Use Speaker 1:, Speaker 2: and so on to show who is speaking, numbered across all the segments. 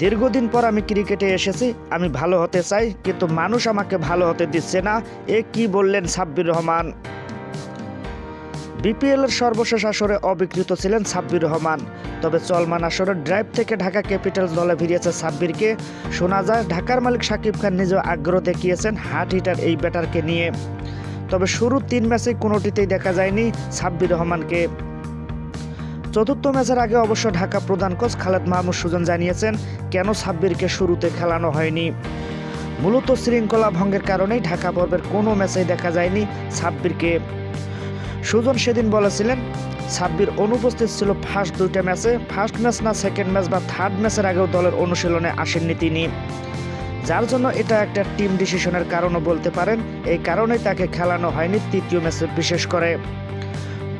Speaker 1: দীর্ঘদিন পর আমি ক্রিকেটে এসেছি, আমি ভালো হতে চাই, কিন্তু মানুষ আমাকে ভালো হতে দিচ্ছে না। এ কি বললেন সাব্বির রহমান? বিপিএলের সর্বশেষ আসরে অবিকৃত ছিলেন সাব্বির রহমান। তবে চলমান আসরের ড্রাইভ থেকে ঢাকা ক্যাপিটালস দলে ফিরিয়েছে সাব্বিরকে। শোনা যায়, ঢাকার মালিক সাকিব খান নিজেও আগ্রহ দেখিয়েছেন হাট হিটার এই ব্যাটারকে নিয়ে। তবে শুরু তিন ম্যাচে কোনোটিতেই দেখা যায়নি সাব্বির রহমানকে। চতুর্থ ম্যাচের আগে অবশ্য ঢাকা প্রধান কোচ খালেদ মাহমুদ সুজন জানিয়েছেন, কেন সাব্বিরকে শুরুতে খেলানো হয়নি? মূলত শৃঙ্খলা ভঙ্গের কারণেই ঢাকা পর্বের কোনো ম্যাচেই দেখা যায়নি সাব্বিরকে। সুজন সেদিন বলেছিলেন, সাব্বির অনুপস্থিত ছিল ফার্স্ট দুইটা ম্যাচে ফার্স্ট ম্যাচ না সেকেন্ড ম্যাচ বা থার্ড ম্যাচের আগেও দলের অনুশীলনে আসেননি তিনি। যার জন্য এটা একটা টিম ডিসিশনের কারণও বলতে পারেন, এই কারণেই তাকে খেলানো হয়নি তৃতীয় ম্যাচে বিশেষ করে।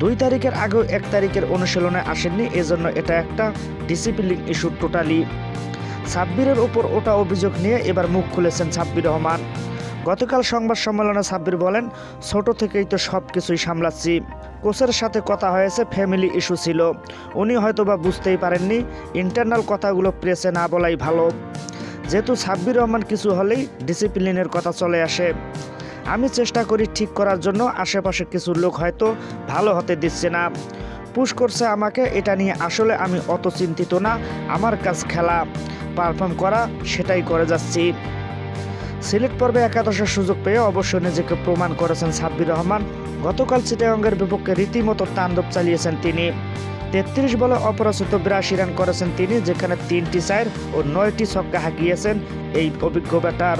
Speaker 1: দুই তারিখের আগেও এক তারিখের অনুশীলনে আসেননি, এজন্য এটা একটা ডিসিপ্লিন ইস্যু টোটালি সাব্বিরের ওপর ওটা অভিযোগ নিয়ে এবার মুখ খুলেছেন সাব্বির রহমান। গতকাল সংবাদ সম্মেলনে সাব্বির বলেন, ছোট থেকেই তো সব কিছুই সামলাচ্ছি। কোচের সাথে কথা হয়েছে ফ্যামিলি ইস্যু ছিল। উনি হয়তো বা বুঝতেই পারেননি ইন্টারনাল কথাগুলো প্রেসে না বলাই ভালো। যেহেতু সাব্বির রহমান কিছু হলেই ডিসিপ্লিনের কথা চলে আসে। আমি চেষ্টা করি ঠিক করার জন্য, আশেপাশে কিছু লোক হয়তো ভালো হতে দিচ্ছে না। পুশ করছে আমাকে, এটা নিয়ে আসলে আমি অত চিন্তিত না, আমার কাজ খেলা, পারফর্ম করা, সেটাই করে যাচ্ছি। সিলেট পর্বে একাদশের সুযোগ পেয়ে অবশ্য নিজেকে প্রমাণ করেছেন সাব্বির রহমান। গতকাল চিটাগঙ্গের বিপক্ষে রীতিমতো তাণ্ডব চালিয়েছেন তিনি। তেত্রিশ বলে অপরাজিত বিরাশি রান করেছেন তিনি, যেখানে তিনটি চার ও নয়টি ছক্কা হাঁকিয়েছেন এই অভিজ্ঞ ব্যাটার।